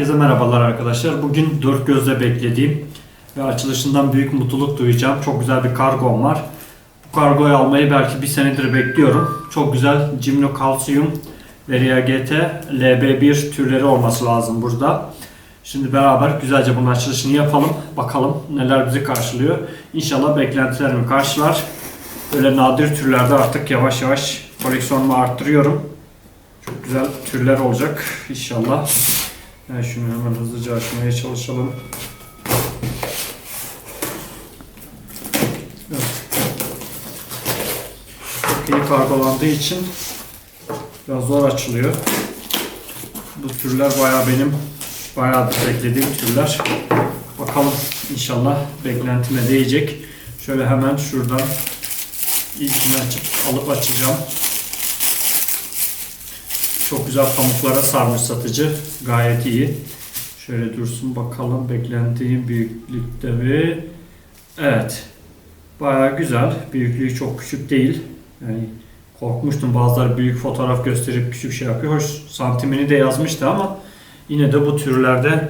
Herkese merhabalar arkadaşlar. Bugün dört gözle beklediğim ve açılışından büyük mutluluk duyacağım. Çok güzel bir kargom var. Bu kargoyu almayı belki bir senedir bekliyorum. Çok güzel Cimno Calcium Veria GT LB1 türleri olması lazım burada. Şimdi beraber güzelce bunun açılışını yapalım. Bakalım neler bizi karşılıyor. İnşallah beklentilerimi karşılar. Böyle nadir türlerde artık yavaş yavaş koleksiyonumu arttırıyorum. Çok güzel türler olacak inşallah. Ben şunu hemen hızlıca açmaya çalışalım. Evet. Çok iyi kargolandığı için biraz zor açılıyor. Bu türler bayağı benim bayağı beklediğim türler. Bakalım inşallah beklentime değecek. Şöyle hemen şuradan ilkini açıp alıp açacağım. Çok güzel pamuklara sarmış satıcı. Gayet iyi. Şöyle dursun bakalım beklentiğim büyüklükte mi? Evet. Baya güzel. Büyüklüğü çok küçük değil. Yani korkmuştum bazıları büyük fotoğraf gösterip küçük şey yapıyor. Hoş santimini de yazmıştı ama yine de bu türlerde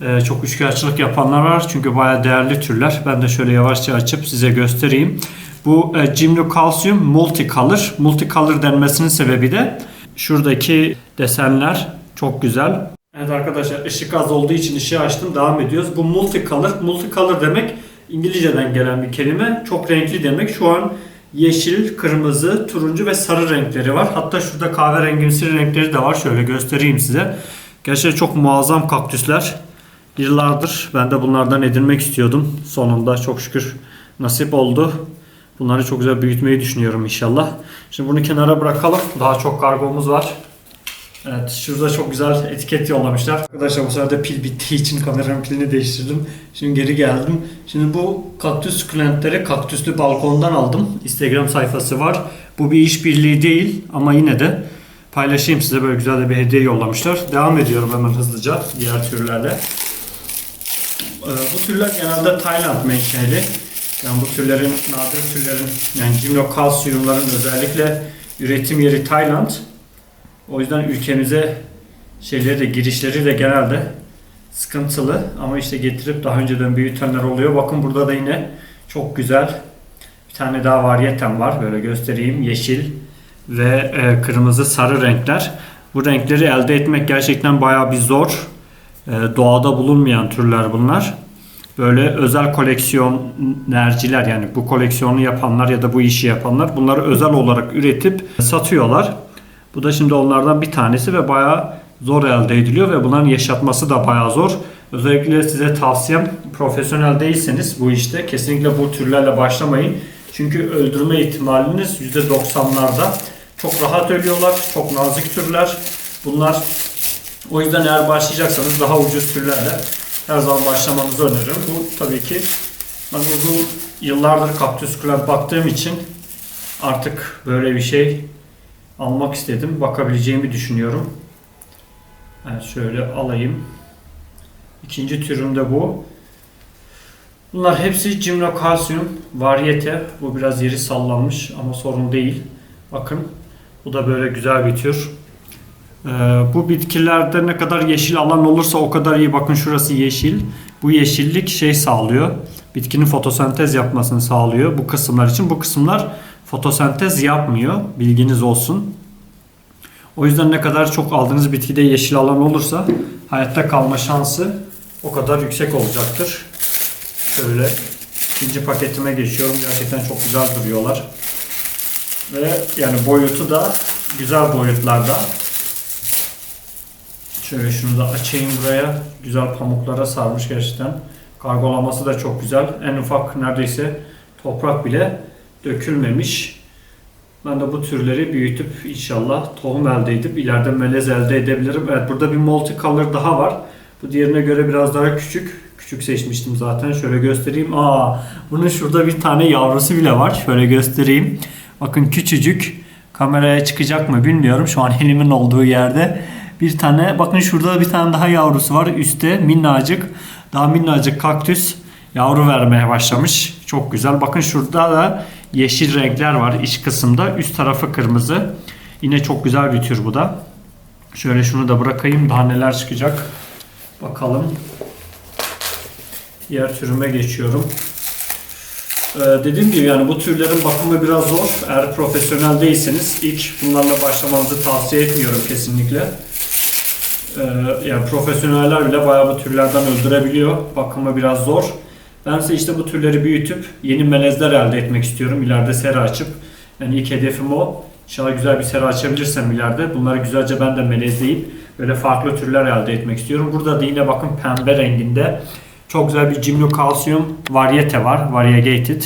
e, çok üçkağıtçılık yapanlar var. Çünkü baya değerli türler. Ben de şöyle yavaşça açıp size göstereyim. Bu e, Jimno Calcium Multicolor. Multicolor denmesinin sebebi de Şuradaki desenler çok güzel. Evet arkadaşlar ışık az olduğu için ışığı açtım. Devam ediyoruz. Bu multicolor. Multicolor demek İngilizceden gelen bir kelime. Çok renkli demek. Şu an yeşil, kırmızı, turuncu ve sarı renkleri var. Hatta şurada kahverengimsi renkleri de var. Şöyle göstereyim size. Gerçekten çok muazzam kaktüsler. Yıllardır ben de bunlardan edinmek istiyordum. Sonunda çok şükür nasip oldu. Bunları çok güzel büyütmeyi düşünüyorum inşallah. Şimdi bunu kenara bırakalım. Daha çok kargomuz var. Evet şurada çok güzel etiket yollamışlar. Arkadaşlar bu sefer de pil bittiği için kameranın pilini değiştirdim. Şimdi geri geldim. Şimdi bu kaktüs sukulentleri kaktüslü balkondan aldım. Instagram sayfası var. Bu bir işbirliği değil ama yine de paylaşayım size böyle güzel de bir hediye yollamışlar. Devam ediyorum hemen hızlıca diğer türlerle. Ee, Bu türler genelde Tayland menşeli. Yani bu türlerin, nadir türlerin, yani cimnokalsiyumların özellikle üretim yeri Tayland. O yüzden ülkemize şeyleri de, girişleri de genelde sıkıntılı. Ama işte getirip daha önceden büyütenler oluyor. Bakın burada da yine çok güzel bir tane daha varyetem var. Böyle göstereyim. Yeşil ve e, kırmızı sarı renkler. Bu renkleri elde etmek gerçekten bayağı bir zor. E, doğada bulunmayan türler bunlar böyle özel koleksiyonerciler yani bu koleksiyonu yapanlar ya da bu işi yapanlar bunları özel olarak üretip satıyorlar. Bu da şimdi onlardan bir tanesi ve bayağı zor elde ediliyor ve bunların yaşatması da bayağı zor. Özellikle size tavsiyem profesyonel değilseniz bu işte kesinlikle bu türlerle başlamayın. Çünkü öldürme ihtimaliniz %90'larda. Çok rahat ölüyorlar. Çok nazik türler. Bunlar o yüzden eğer başlayacaksanız daha ucuz türlerle her zaman başlamanızı öneririm. Bu tabii ki ben uzun yıllardır kaktüs kulüp baktığım için artık böyle bir şey almak istedim. Bakabileceğimi düşünüyorum. Evet şöyle alayım. İkinci türüm de bu. Bunlar hepsi Gymnocalycium varyete. Bu biraz yeri sallanmış ama sorun değil. Bakın bu da böyle güzel bir tür. Ee, bu bitkilerde ne kadar yeşil alan olursa o kadar iyi. Bakın şurası yeşil. Bu yeşillik şey sağlıyor. Bitkinin fotosentez yapmasını sağlıyor bu kısımlar için. Bu kısımlar fotosentez yapmıyor. Bilginiz olsun. O yüzden ne kadar çok aldığınız bitkide yeşil alan olursa hayatta kalma şansı o kadar yüksek olacaktır. Şöyle ikinci paketime geçiyorum. Gerçekten çok güzel duruyorlar. Ve yani boyutu da güzel boyutlarda. Şöyle şunu da açayım buraya. Güzel pamuklara sarmış gerçekten. Kargolaması da çok güzel. En ufak neredeyse toprak bile dökülmemiş. Ben de bu türleri büyütüp inşallah tohum elde edip ileride melez elde edebilirim. Evet burada bir multicolor daha var. Bu diğerine göre biraz daha küçük. Küçük seçmiştim zaten. Şöyle göstereyim. Aa, bunun şurada bir tane yavrusu bile var. Şöyle göstereyim. Bakın küçücük. Kameraya çıkacak mı bilmiyorum. Şu an elimin olduğu yerde. Bir tane bakın şurada bir tane daha yavrusu var. Üstte minnacık. Daha minnacık kaktüs yavru vermeye başlamış. Çok güzel. Bakın şurada da yeşil renkler var iç kısımda. Üst tarafı kırmızı. Yine çok güzel bir tür bu da. Şöyle şunu da bırakayım. Daha neler çıkacak. Bakalım. Diğer türüme geçiyorum. Ee, dediğim gibi yani bu türlerin bakımı biraz zor. Eğer profesyonel değilseniz ilk bunlarla başlamanızı tavsiye etmiyorum kesinlikle. Ee, yani profesyoneller bile bayağı bu türlerden öldürebiliyor. Bakımı biraz zor. Ben ise işte bu türleri büyütüp yeni melezler elde etmek istiyorum. İleride sera açıp. Yani ilk hedefim o. İnşallah güzel bir sera açabilirsem ileride. Bunları güzelce ben de melezleyip böyle farklı türler elde etmek istiyorum. Burada da yine bakın pembe renginde çok güzel bir Cimno Calcium varyete var. Variegated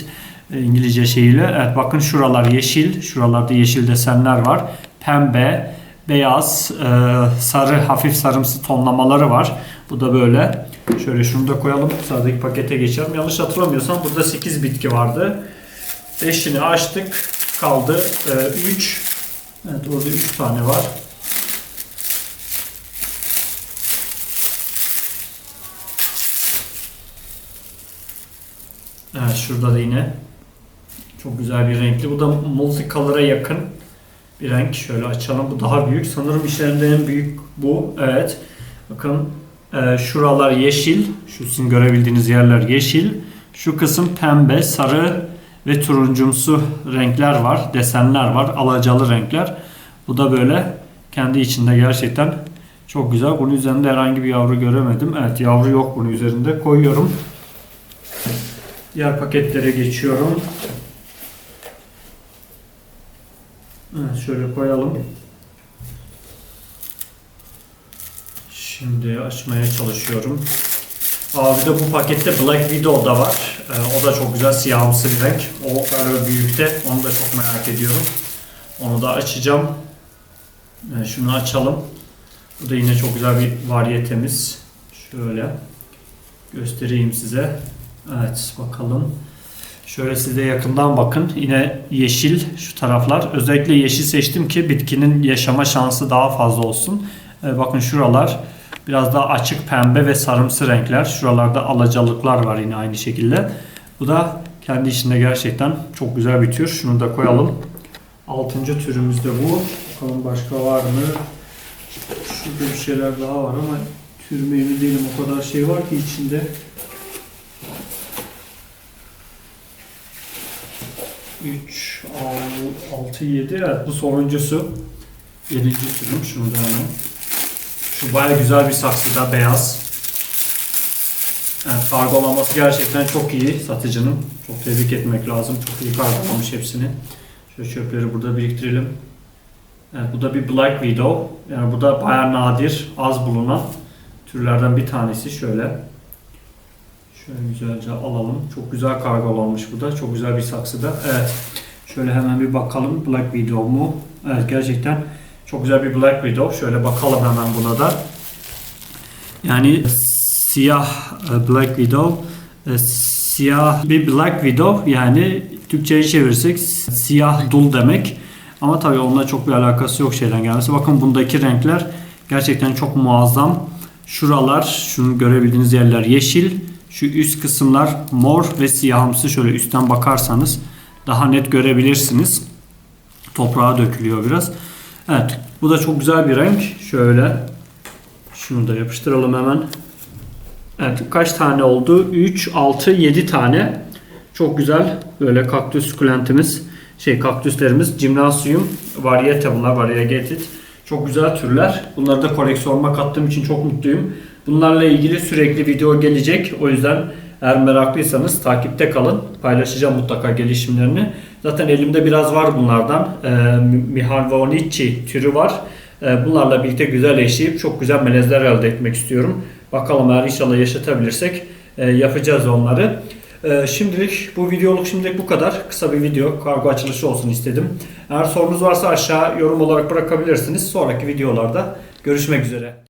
e, İngilizce şeyiyle. Evet bakın şuralar yeşil. Şuralarda yeşil desenler var. Pembe, beyaz, e, sarı, hafif sarımsı tonlamaları var. Bu da böyle. Şöyle şunu da koyalım. Sıradaki pakete geçelim. Yanlış hatırlamıyorsam burada 8 bitki vardı. 5'ini açtık. Kaldı 3. evet orada 3 tane var. Evet şurada da yine çok güzel bir renkli. Bu da multicolor'a yakın bir renk. Şöyle açalım. Bu daha büyük. Sanırım işlerinde en büyük bu. Evet. Bakın e, şuralar yeşil. Şu sizin görebildiğiniz yerler yeşil. Şu kısım pembe, sarı ve turuncumsu renkler var. Desenler var. Alacalı renkler. Bu da böyle kendi içinde gerçekten çok güzel. Bunun üzerinde herhangi bir yavru göremedim. Evet yavru yok bunun üzerinde. Koyuyorum. Diğer paketlere geçiyorum. Evet, şöyle koyalım. Şimdi açmaya çalışıyorum. Aa, bir de bu pakette Black Widow da var. Ee, o da çok güzel siyahımsı bir renk. O böyle büyükte. Onu da çok merak ediyorum. Onu da açacağım. Ee, şunu açalım. Bu da yine çok güzel bir variyetemiz. Şöyle göstereyim size. Evet bakalım. Şöyle size yakından bakın. Yine yeşil şu taraflar. Özellikle yeşil seçtim ki bitkinin yaşama şansı daha fazla olsun. Ee, bakın şuralar biraz daha açık pembe ve sarımsı renkler. Şuralarda alacalıklar var yine aynı şekilde. Bu da kendi içinde gerçekten çok güzel bir tür. Şunu da koyalım. Altıncı türümüz de bu. Bakalım başka var mı? Şurada bir şeyler daha var ama türüme emin değilim. O kadar şey var ki içinde. 3, 6, 7. Evet bu sonuncusu. 7. sürüm. Şunu da hemen. Şu baya güzel bir saksıda beyaz. Evet kargolaması gerçekten çok iyi satıcının. Çok tebrik etmek lazım. Çok iyi kargolamış hepsini. Şöyle çöpleri burada biriktirelim. Evet bu da bir Black Widow. Yani bu da baya nadir, az bulunan türlerden bir tanesi. Şöyle. Şöyle güzelce alalım. Çok güzel kargolanmış bu da. Çok güzel bir saksıda. Evet. Şöyle hemen bir bakalım. Black Widow mu? Evet gerçekten çok güzel bir Black Widow. Şöyle bakalım hemen buna da. Yani siyah e, Black Widow e, siyah bir Black Widow yani Türkçe'ye çevirirsek siyah dul demek. Ama tabii onunla çok bir alakası yok şeyden gelmesi. Bakın bundaki renkler gerçekten çok muazzam. Şuralar, şunu görebildiğiniz yerler yeşil. Şu üst kısımlar mor ve siyahımsı şöyle üstten bakarsanız daha net görebilirsiniz. Toprağa dökülüyor biraz. Evet bu da çok güzel bir renk. Şöyle şunu da yapıştıralım hemen. Evet kaç tane oldu? 3, 6, 7 tane. Çok güzel böyle kaktüs sukulentimiz. Şey kaktüslerimiz. Gymnasium variete bunlar variegated. Çok güzel türler. Bunları da koleksiyonuma kattığım için çok mutluyum. Bunlarla ilgili sürekli video gelecek. O yüzden eğer meraklıysanız takipte kalın. Paylaşacağım mutlaka gelişimlerini. Zaten elimde biraz var bunlardan. Ee, Mihalvonici türü var. Ee, bunlarla birlikte güzel eşleyip çok güzel melezler elde etmek istiyorum. Bakalım eğer inşallah yaşatabilirsek e, yapacağız onları. Ee, şimdilik bu videoluk şimdilik bu kadar. Kısa bir video kargo açılışı olsun istedim. Eğer sorunuz varsa aşağı yorum olarak bırakabilirsiniz. Sonraki videolarda görüşmek üzere.